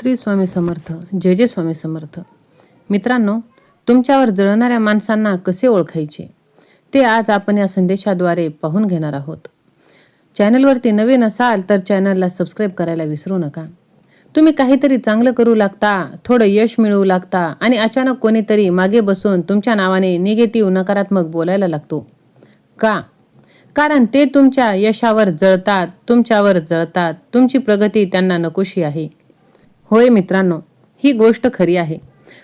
श्री स्वामी समर्थ जय जय स्वामी समर्थ. मित्रांनो तुमच्यावर जळणाऱ्या माणसांना कसे ओळखायचे? ते आज आपण या संदेशाद्वारे पाहून घेणार आहोत. चॅनलवरती नवीन असाल तर चॅनलला सबस्क्राईब करायला विसरू नका. तुम्ही काहीतरी चांगलं करू लागता थोडं यश मिळवू लागता आणि अचानक कोणीतरी मागे बसून तुमच्या नावाने निगेटिव्ह नकारात्मक बोलायला लागतो. का? कारण ते तुमच्या यशावर जळतात तुमच्यावर जळतात तुमची प्रगती त्यांना नकोशी आहे. होय मित्रांनो ही गोष्ट खरी आहे.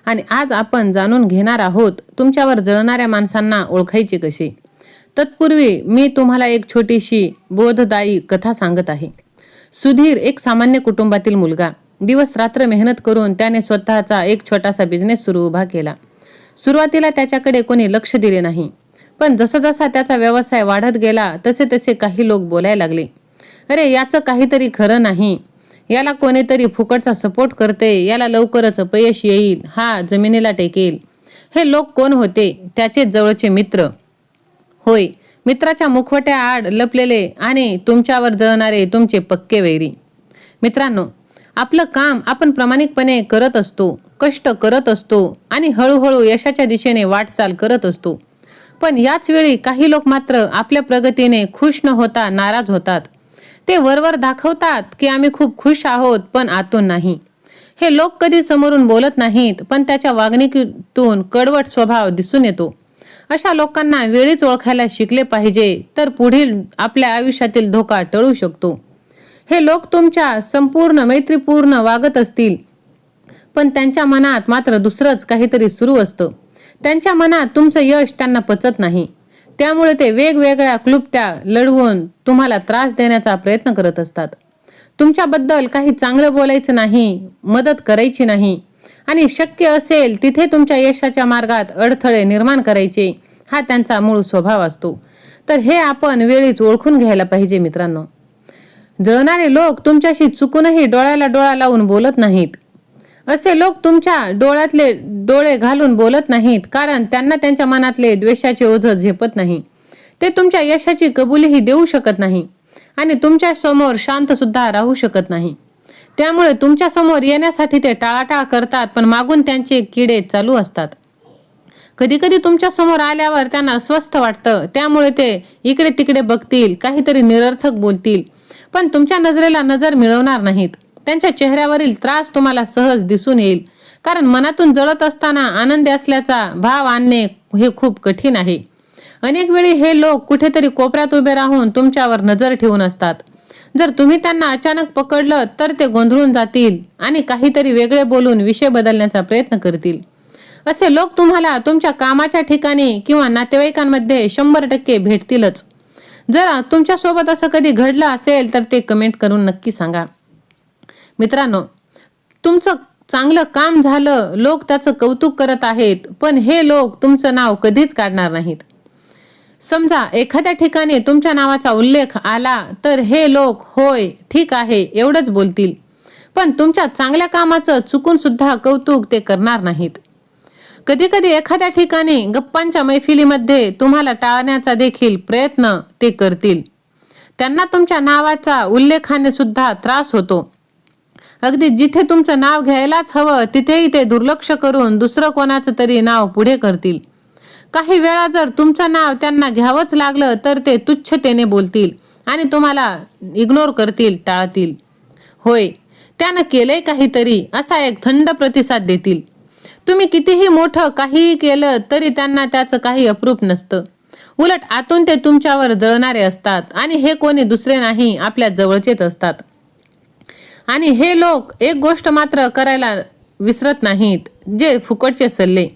आणि आज आपण जाणून घेणार आहोत तुमच्यावर जळणाऱ्या माणसांना ओळखायचे कसे. तत्पूर्वी मी तुम्हाला एक छोटीशी बोधदायी कथा सांगत आहे. सुधीर एक सामान्य कुटुंबातील मुलगा. दिवस रात्र मेहनत करून त्याने स्वतःचा एक छोटासा बिझनेस सुरू उभा केला. सुरुवातीला त्याच्याकडे कोणी लक्ष दिले नाही. पण जसा जसा त्याचा व्यवसाय वाढत गेला तसे तसे काही लोक बोलायला लागले. अरे याचं काहीतरी खरं नाही. याला कोणीतरी फुकटचा सपोर्ट करते याला लवकरच अपयश येईल हा जमिनीला टेकेल. हे लोक कोण होते? त्याचे जवळचे मित्र. होय मित्राच्या मुखवट्या आड लपलेले आणि तुमच्यावर जळणारे तुमचे पक्के वैरी. मित्रांनो आपलं काम आपण प्रामाणिकपणे करत असतो कष्ट करत असतो आणि हळूहळू यशाच्या दिशेने वाटचाल करत असतो. पण याच वेळी काही लोक मात्र आपल्या प्रगतीने खुश न होता नाराज होतात. ते वरवर दाखवतात की आम्ही खूप खुश आहोत पण आतून नाही. हे लोक कधी समोरून बोलत नाहीत पण त्याच्या वागणुकीतून कडवट स्वभाव दिसून येतो. अशा लोकांना वेळीच ओळखायला शिकले पाहिजे तर पुढील आपल्या आयुष्यातील धोका टळू शकतो. हे लोक तुमच्या संपूर्ण मैत्रीपूर्ण वागत असतील पण त्यांच्या मनात मात्र दुसरंच काहीतरी सुरू असतं. त्यांच्या मनात तुमचं यश त्यांना पचत नाही. त्यामुळे ते वेगवेगळ्या क्लुप्त्या लढवून तुम्हाला त्रास देण्याचा प्रयत्न करत असतात. तुमच्याबद्दल काही चांगलं बोलायचं नाही मदत करायची नाही. आणि शक्य असेल तिथे तुमच्या यशाच्या मार्गात अडथळे निर्माण करायचे हा त्यांचा मूळ स्वभाव असतो. तर हे आपण वेळीच ओळखून घ्यायला पाहिजे मित्रांनो. जळणारे लोक तुमच्याशी चुकूनही डोळ्याला डोळा लावून बोलत नाहीत. असे लोक तुमच्या डोळ्यातले डोळे घालून बोलत नाहीत कारण त्यांना त्यांच्या मनातले द्वेषाचे ओझ झेपत नाही. ते तुमच्या यशाची कबुलीही देऊ शकत नाही आणि तुमच्यासमोर शांत सुद्धा राहू शकत नाही. त्यामुळे तुमच्यासमोर येण्यासाठी ते टाळाटाळ करतात पण मागून त्यांचे किडे चालू असतात. कधी कधी तुमच्यासमोर आल्यावर त्यांना अस्वस्थ वाटतं त्यामुळे ते इकडे तिकडे बघतील काहीतरी निरर्थक बोलतील. पण तुमच्या नजरेला नजर मिळवणार नाहीत. त्यांच्या चेहऱ्यावरील त्रास तुम्हाला सहज दिसून येईल. कारण मनातून जळत असताना आनंदी असल्याचा भाव आणणे हे खूप कठीण आहे. अनेक वेळी हे लोक कुठेतरी कोपऱ्यात उभे राहून तुमच्यावर नजर ठेवून असतात. जर तुम्ही त्यांना अचानक पकडलं तर ते गोंधळून जातील आणि काहीतरी वेगळे बोलून विषय बदलण्याचा प्रयत्न करतील. असे लोक तुम्हाला तुमच्या कामाच्या ठिकाणी किंवा नातेवाईकांमध्ये शंभर टक्के भेटतीलच. जर तुमच्यासोबत असं कधी घडलं असेल तर ते कमेंट करून नक्की सांगा. मित्रांनो तुमचं चांगलं काम झालं लोक त्याचं कौतुक करत आहेत पण हे लोक तुमचं नाव कधीच काढणार नाहीत. समजा एखाद्या ठिकाणी तुमच्या नावाचा उल्लेख आला तर हे लोक होय ठीक आहे एवढंच बोलतील. पण तुमच्या चांगल्या कामाचं चुकून सुद्धा कौतुक ते करणार नाहीत. कधी कधी एखाद्या ठिकाणी गप्पांच्या मैफिलीमध्ये तुम्हाला टाळण्याचा देखील प्रयत्न ते करतील. त्यांना तुमच्या नावाचा उल्लेखाने सुद्धा त्रास होतो. अगदी जिथे तुमचं नाव घ्यायलाच हवं तिथेही ते दुर्लक्ष करून दुसरं कोणाचं तरी नाव पुढे करतील. काही वेळा जर तुमचं नाव त्यांना घ्यावंच लागलं तर ते तुच्छतेने बोलतील आणि तुम्हाला इग्नोर करतील टाळतील. होय त्यानं केलंय काहीतरी असा एक थंड प्रतिसाद देतील. तुम्ही कितीही मोठं काहीही केलं तरी त्यांना त्याचं काही अप्रूप नसतं. उलट आतून ते तुमच्यावर जळणारे असतात आणि हे कोणी दुसरे नाही आपल्या जवळचेच असतात. आणि हे लोक एक गोष्ट मात्र करायला विसरत नाहीत जे फुकटचे सल्ले.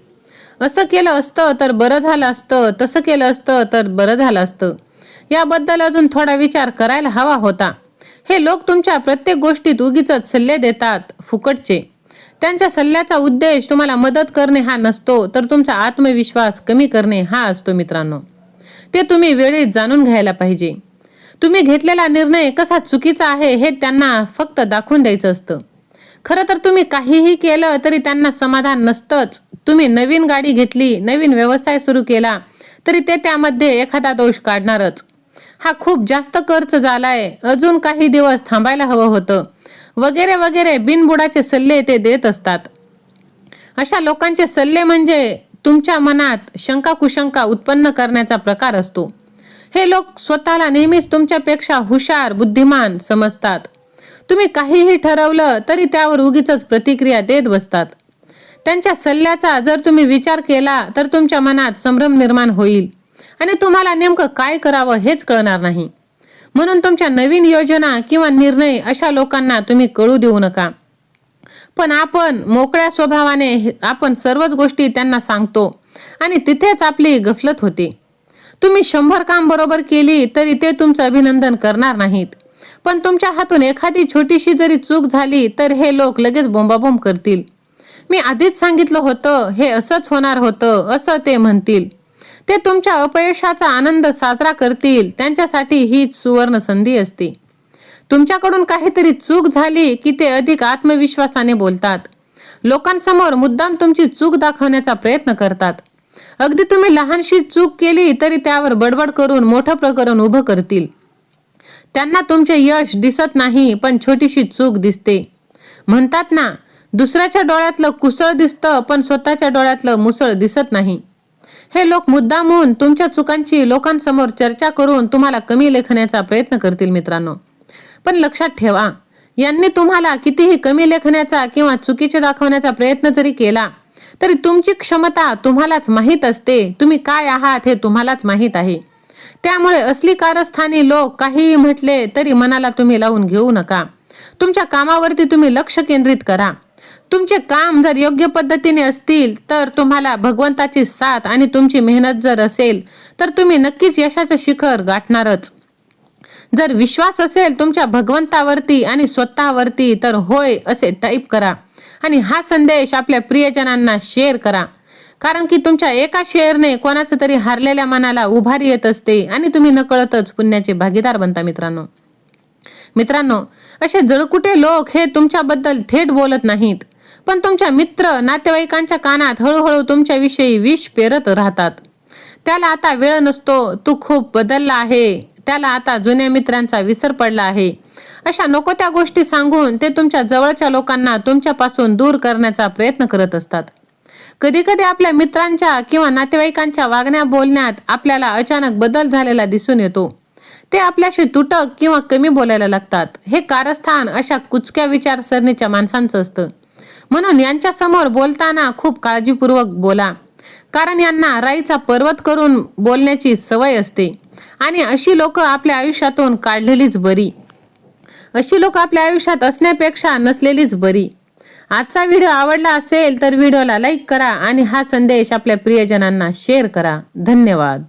असं केलं असतं तर बरं झालं असतं तसं केलं असतं तर बरं झालं असतं. याबद्दल अजून थोडा विचार करायला हवा होता. हे लोक तुमच्या प्रत्येक गोष्टीत उगीच सल्ले देतात फुकटचे. त्यांच्या सल्ल्याचा उद्देश तुम्हाला मदत करणे हा नसतो तर तुमचा आत्मविश्वास कमी करणे हा असतो मित्रांनो. ते तुम्ही वेळीच जाणून घ्यायला पाहिजे. तुम्ही घेतलेला निर्णय कसा चुकीचा आहे हे त्यांना फक्त दाखवून द्यायचं असतं. खरं तर तुम्ही काहीही केलं तरी त्यांना समाधान नसतंच. तुम्ही नवीन गाडी घेतली नवीन व्यवसाय सुरू केला तरी ते त्यामध्ये एखादा दोष काढणारच. हा खूप जास्त खर्च झालाय. अजून काही दिवस थांबायला हवं होतं. वगैरे वगैरे बिनबुडाचे सल्ले ते देत असतात. अशा लोकांचे सल्ले म्हणजे तुमच्या मनात शंका कुशंका उत्पन्न करण्याचा प्रकार असतो. हे लोक स्वतःला नेहमीच तुमच्यापेक्षा हुशार बुद्धिमान समजतात. तुम्ही काहीही ठरवलं तरी त्यावर उगीच प्रतिक्रिया देत बसतात. त्यांच्या सल्ल्याचा जर तुम्ही विचार केला तर तुमच्या मनात संभ्रम निर्माण होईल. आणि तुम्हाला नेमकं काय करावं हेच कळणार नाही. म्हणून तुमच्या नवीन योजना किंवा निर्णय अशा लोकांना तुम्ही कळू देऊ नका. पण आपण मोकळ्या स्वभावाने आपण सर्वच गोष्टी त्यांना सांगतो आणि तिथेच आपली गफलत होते. तुम्ही शंभर काम बरोबर केली तरी ते तुमचं अभिनंदन करणार नाहीत. पण तुमच्या हातून एखादी छोटीशी जरी चूक झाली तर हे लोक लगेच बोंबाबोंब करतील. मी आधीच सांगितलं होतं हे असंच होणार होतं असं ते म्हणतील. ते तुमच्या अपयशाचा आनंद साजरा करतील त्यांच्यासाठी हीच सुवर्ण संधी असते. तुमच्याकडून काहीतरी चूक झाली की ते अधिक आत्मविश्वासाने बोलतात. लोकांसमोर मुद्दाम तुमची चूक दाखवण्याचा प्रयत्न करतात. अगदी तुम्ही लहानशी चूक केली तरी त्यावर बडबड करून मोठं प्रकरण उभं करतील. त्यांना तुमचे यश दिसत नाही पण छोटीशी चूक दिसते. म्हणतात ना दुसऱ्याच्या डोळ्यातलं कुसळ दिसतं पण स्वतःच्या डोळ्यातलं मुसळ दिसत नाही. हे लोक मुद्दामून तुमच्या चुकांची लोकांसमोर चर्चा करून तुम्हाला कमी लेखण्याचा प्रयत्न करतील मित्रांनो. पण लक्षात ठेवा यांनी तुम्हाला कितीही कमी लेखण्याचा किंवा चुकीचे दाखवण्याचा प्रयत्न जरी केला तरी तुमची क्षमता तुम्हालाच माहीत असते. तुम्ही काय आहात हे तुम्हालाच माहीत आहे. त्यामुळे असली कारस्थानी लोक काहीही म्हटले तरी मनाला तुम्ही लावून घेऊ नका. तुमच्या कामावरती तुम्ही लक्ष केंद्रित करा. तुमचे काम जर योग्य पद्धतीने असतील तर तुम्हाला भगवंताची साथ आणि तुमची मेहनत जर असेल तर तुम्ही नक्कीच यशाचं शिखर गाठणारच. जर विश्वास असेल तुमच्या भगवंतावरती आणि स्वतःवरती तर होय असे टाईप करा. आणि हा संदेश आपल्या प्रियजनांना शेअर करा. कारण की तुमच्या एका शेअरने कोणाचं तरी हारलेल्या मनाला उभारी येत असते आणि तुम्ही नकळतच पुण्याचे भागीदार बनता मित्रांनो. मित्रांनो असे जळकुटे लोक हे तुमच्याबद्दल थेट बोलत नाहीत. पण तुमच्या मित्र नातेवाईकांच्या कानात हळूहळू तुमच्याविषयी विष पेरत राहतात. त्याला आता वेळ नसतो तू खूप बदलला आहे. त्याला आता जुन्या मित्रांचा विसर पडला आहे. अशा नको त्या गोष्टी सांगून ते तुमच्या जवळच्या लोकांना तुमच्यापासून दूर करण्याचा प्रयत्न करत असतात. कधी कधी आपल्या मित्रांच्या किंवा नातेवाईकांच्या वागण्या बोलण्यात आपल्याला अचानक बदल झालेला दिसून येतो. ते आपल्याशी तुटक किंवा कमी बोलायला लागतात. हे कारस्थान अशा कुचक्या विचारसरणीच्या माणसांचं असतं. म्हणून यांच्या समोर बोलताना खूप काळजीपूर्वक बोला. कारण यांना राईचा पर्वत करून बोलण्याची सवय असते. आणि अशी लोक आपल्या आयुष्यातून काढलेलीच बरी. अशी लोक आपल्या आयुष्यात असण्यापेक्षा नसलेलीच बरी. आजचा व्हिडिओ आवडला असेल तर व्हिडिओला लाईक करा आणि हा संदेश आपल्या प्रियजनांना शेअर करा. धन्यवाद.